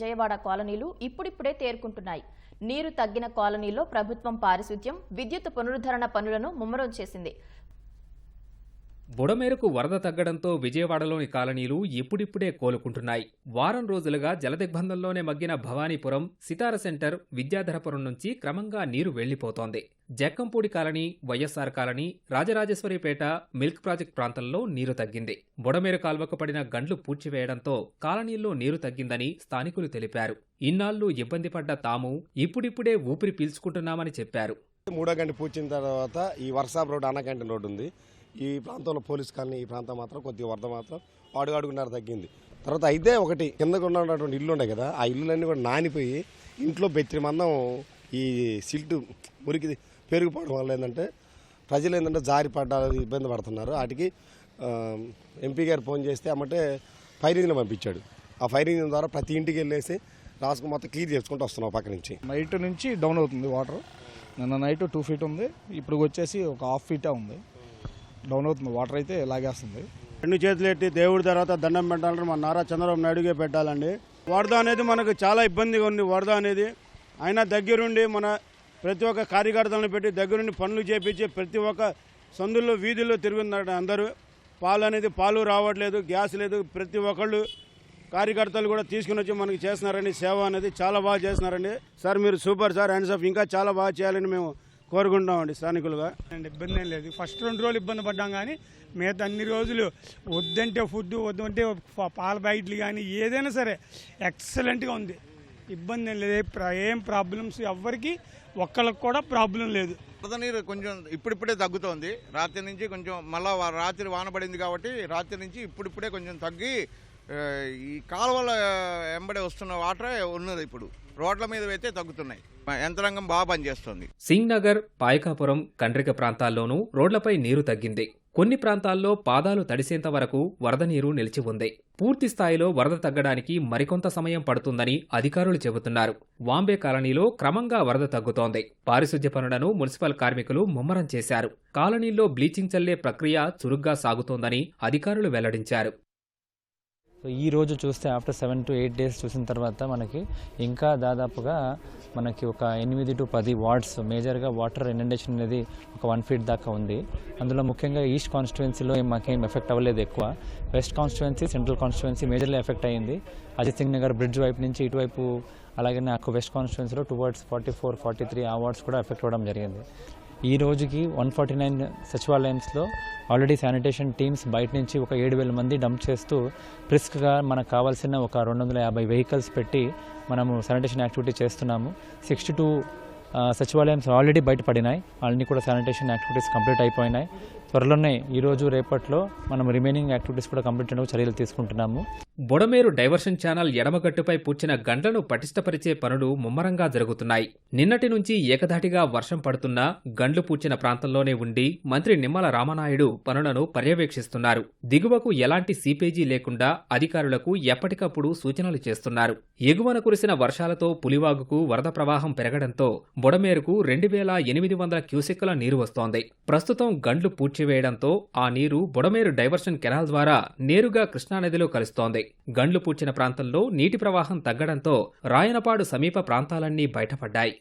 విజయవాడ కాలనీలు ఇప్పుడిప్పుడే తేరుకుంటున్నాయి. నీరు తగ్గిన కాలనీలో ప్రభుత్వం పారిశుద్ధ్యం విద్యుత్ పునరుద్ధరణ పనులను ముమ్మరం చేసింది. బుడమేరకు వరద తగ్గడంతో విజయవాడలోని కాలనీలు ఇప్పుడిప్పుడే కోలుకుంటున్నాయి. వారం రోజులుగా జలదిగ్బంధంలోనే మగ్గిన భవానీపురం సితార సెంటర్ విద్యాధరపురం నుంచి క్రమంగా నీరు వెళ్ళిపోతోంది Jakkampudi colony YSR colony Rajarajeswaripeta milk project ప్రాంతంలో నీరు తగ్గింది. బుడమేరు కాల్వకు పడిన గండ్లు పూడ్చివేయడంతో కాలనీల్లో నీరు తగ్గిందని స్థానికులు తెలిపారు. ఇన్నాళ్ళు ఇబ్బంది పడ్డ తాము ఇప్పుడిప్పుడే ఊపిరి పీల్చుకుంటున్నామని చెప్పారు. మూడో గంట పూడ్చిన తర్వాత ఈ వర్షాపు రోడ్డు అన్నకంటి రోడ్డు ఉంది. ఈ ప్రాంతంలో పోలీస్ కాలనీ ఈ ప్రాంతం మాత్రం కొద్దిగా వరద మాత్రం అడుగు అడుగున్నర తగ్గింది. తర్వాత అయితే ఒకటి కిందకు ఉన్నటువంటి ఇల్లు ఉండే కదా ఆ ఇల్లులన్నీ కూడా నానిపోయి ఇంట్లో బెత్తిరి మందం ఈ సిల్ట్ మురికి పెరిగిపోవడం వల్ల ఏంటంటే ప్రజలు ఏంటంటే జారి పడ్డారు ఇబ్బంది పడుతున్నారు. వాటికి ఎంపీ గారు ఫోన్ చేస్తే అమ్మంటే ఫైర్ ఇంజిన్ పంపించాడు. ఆ ఫైర్ ఇంజిన్ ద్వారా ప్రతి ఇంటికి వెళ్ళేసి రాసుకు మొత్తం క్లియర్ చేసుకుంటూ వస్తున్నాం పక్క నుంచి. నైట్ నుంచి డౌన్ అవుతుంది వాటర్. నిన్న నైట్ టూ ఫీట్ ఉంది ఇప్పుడు వచ్చేసి ఒక హాఫ్ ఫీటే ఉంది. డౌన్ అవుతుంది. వాటర్ అయితే లాగేస్తుంది. రెండు చేతులు ఎట్టి దేవుడి తర్వాత దండం పెట్టాలంటే మన నారా చంద్రబాబు నాయుడుగే పెట్టాలండి. వరద అనేది మనకు చాలా ఇబ్బందిగా ఉంది వరద అనేది. అయినా దగ్గరుండి మన ప్రతి ఒక్క కార్యకర్తలను పెట్టి దగ్గరుండి పనులు చేపించి ప్రతి ఒక్క సందుల్లో వీధుల్లో తిరుగుతున్నారు అందరూ. పాలు అనేది పాలు రావట్లేదు గ్యాస్ లేదు. ప్రతి ఒక్కళ్ళు కార్యకర్తలు కూడా తీసుకుని వచ్చి మనకి చేస్తున్నారండి. సేవ అనేది చాలా బాగా చేస్తున్నారండి. సార్ మీరు సూపర్ సార్. హ్యాండ్స్ ఆఫ్ ఇంకా చాలా బాగా చేయాలని మేము కోరుకుంటామండి స్థానికులుగా. అండి ఇబ్బంది ఏం లేదు. ఫస్ట్ రెండు రోజులు ఇబ్బంది పడ్డాం కానీ మిగతా అన్ని రోజులు వద్దంటే ఫుడ్ వద్దంటే పాల ప్యాకెట్లు కానీ ఏదైనా సరే ఎక్సలెంట్గా ఉంది. ఇబ్బంది ఏం లేదు. ఏం ప్రాబ్లమ్స్ ఎవ్వరికి ఒక్కళ్ళకి కూడా ప్రాబ్లం లేదు. వరద నీరు కొంచెం ఇప్పుడిప్పుడే తగ్గుతోంది. రాత్రి నుంచి కొంచెం మళ్ళా రాత్రి వాన పడింది కాబట్టి రాత్రి నుంచి ఇప్పుడిప్పుడే కొంచెం తగ్గి ఈ కాలువల ఎంబడే వస్తున్న వాటరే ఉన్నది ఇప్పుడు. రోడ్ల మీద అయితే తగ్గుతున్నాయి. యంత్రాంగం బాగా పనిచేస్తుంది. సింగ్ నగర్ పాయకాపురం కండ్రిక ప్రాంతాల్లోనూ రోడ్లపై నీరు తగ్గింది. కొన్ని ప్రాంతాల్లో పాదాలు తడిసేంత వరకు వరద నీరు నిలిచి ఉంది. పూర్తి స్థాయిలో వరద తగ్గడానికి మరికొంత సమయం పడుతుందని అధికారులు చెబుతున్నారు. వాంబే కాలనీలో క్రమంగా వరద తగ్గుతోంది. పారిశుధ్య పనులను మున్సిపల్ కార్మికులు ముమ్మరం చేశారు. కాలనీల్లో బ్లీచింగ్ చల్లే ప్రక్రియ చురుగ్గా సాగుతోందని అధికారులు వెల్లడించారు. సో ఈ రోజు చూస్తే after seven to eight days చూసిన తర్వాత మనకి ఇంకా దాదాపుగా మనకి ఒక ఎనిమిది టు పది వార్డ్స్ మేజర్గా వాటర్ ఇనండేషన్ అనేది ఒక వన్ ఫీట్ దాకా ఉంది. అందులో ముఖ్యంగా ఈస్ట్ కాన్స్టిట్యువెన్సీలో మాకేం ఎఫెక్ట్ అవ్వలేదు ఎక్కువ. West constituency central constituency majorly effect అయ్యింది. అజిత్ సింగ్ నగర్ బ్రిడ్జ్ వైపు నుంచి ఇటువైపు అలాగే నాకు west కాన్స్టిట్యువెన్సీలో two wards forty four forty three ఆ వార్డ్స్ కూడా ఎఫెక్ట్ అవ్వడం జరిగింది. ఈ రోజుకి వన్ ఫార్టీ నైన్ సచివాలయన్స్లో ఆల్రెడీ శానిటేషన్ టీమ్స్ బయట నుంచి ఒక ఏడు వేల మంది డంప్ చేస్తూ రిస్క్గా మనకు కావాల్సిన ఒక రెండు వందల యాభై వెహికల్స్ పెట్టి మనము శానిటేషన్ యాక్టివిటీ చేస్తున్నాము. సిక్స్టీ టూ సచివాలయన్స్ ఆల్రెడీ బయటపడినాయి. అన్నీ కూడా శానిటేషన్ యాక్టివిటీస్ కంప్లీట్ అయిపోయినాయి. త్వరలోనే ఈరోజు రేపట్లో మనం రిమైనింగ్ యాక్టివిటీస్ కూడా కంప్లీట్ చేయడానికి చర్యలు తీసుకుంటున్నాము. బుడమేరు డైవర్షన్ ఛానల్ ఎడమగట్టుపై పూడ్చిన గండ్లను పటిష్టపరిచే పనులు ముమ్మరంగా జరుగుతున్నాయి. నిన్నటి నుంచి ఏకధాటిగా వర్షం పడుతున్నా గండ్లు పూడ్చిన ప్రాంతంలోనే ఉండి మంత్రి నిమ్మల రామనాయుడు పనులను పర్యవేక్షిస్తున్నారు. దిగువకు ఎలాంటి సీపేజీ లేకుండా అధికారులకు ఎప్పటికప్పుడు సూచనలు చేస్తున్నారు. ఎగువన కురిసిన వర్షాలతో పులివాగుకు వరద ప్రవాహం పెరగడంతో బుడమేరుకు రెండు వేల ఎనిమిది వందల క్యూసెక్కుల నీరు వస్తోంది. ప్రస్తుతం గండ్లు పూడ్చివేయడంతో ఆ నీరు బుడమేరు డైవర్షన్ కెనాల్ ద్వారా నేరుగా కృష్ణానదిలో కలుస్తోంది. గండ్లు పూడ్చిన ప్రాంతంలో నీటి ప్రవాహం తగ్గడంతో రాయనపాడు సమీప ప్రాంతాలన్నీ బయటపడ్డాయి.